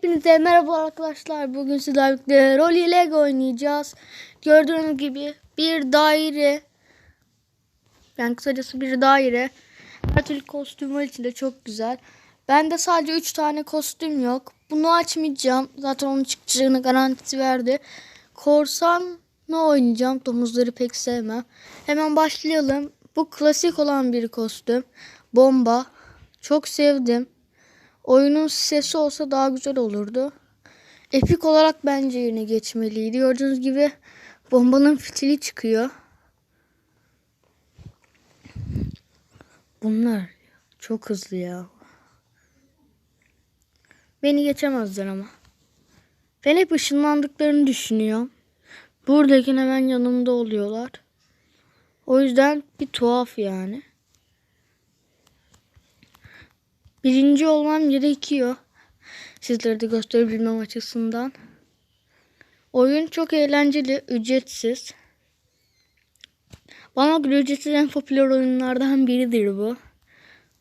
Hepinize merhaba arkadaşlar. Bugün sizlerle Rolly Lego oynayacağız. Gördüğünüz gibi bir daire. Yani kısacası bir daire. Her türlü kostüm var içinde çok güzel. Bende sadece 3 tane kostüm yok. Bunu açmayacağım. Zaten onun çıkacağını garantisi verdi. Korsanla oynayacağım. Domuzları pek sevmem. Hemen başlayalım. Bu klasik olan bir kostüm. Bomba. Çok sevdim. Oyunun sesi olsa daha güzel olurdu. Epik olarak bence yerine geçmeliydi. Gördüğünüz gibi bombanın fitili çıkıyor. Bunlar çok hızlı ya. Beni geçemezler ama. Ben hep ışınlandıklarını düşünüyorum. Buradayken hemen yanımda oluyorlar. O yüzden bir tuhaf yani. Birinci olmam gerekiyor. Sizlere de gösterebilmem açısından. Oyun çok eğlenceli, ücretsiz. Bana göre ücretsiz en popüler oyunlardan biridir bu.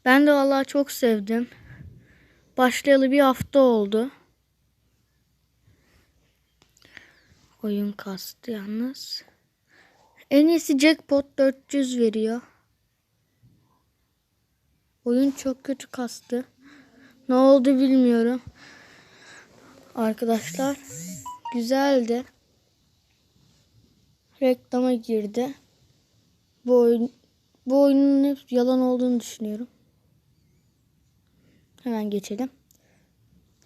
Ben de vallahi çok sevdim. Başlayalı bir hafta oldu. Oyun kastı yalnız. En iyisi jackpot 400 veriyor. Oyun çok kötü kastı. Ne oldu bilmiyorum. Arkadaşlar güzeldi. Reklama girdi. Bu oyun bu oyunun hep yalan olduğunu düşünüyorum. Hemen geçelim.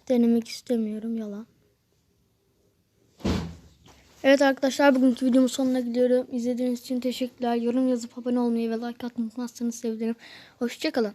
Denemek istemiyorum yalan. Evet arkadaşlar bugünkü videomun sonuna gidiyorum. İzlediğiniz için teşekkürler. Yorum yazıp abone olmayı ve like atmayı unutmazsanız sevinirim. Hoşçakalın.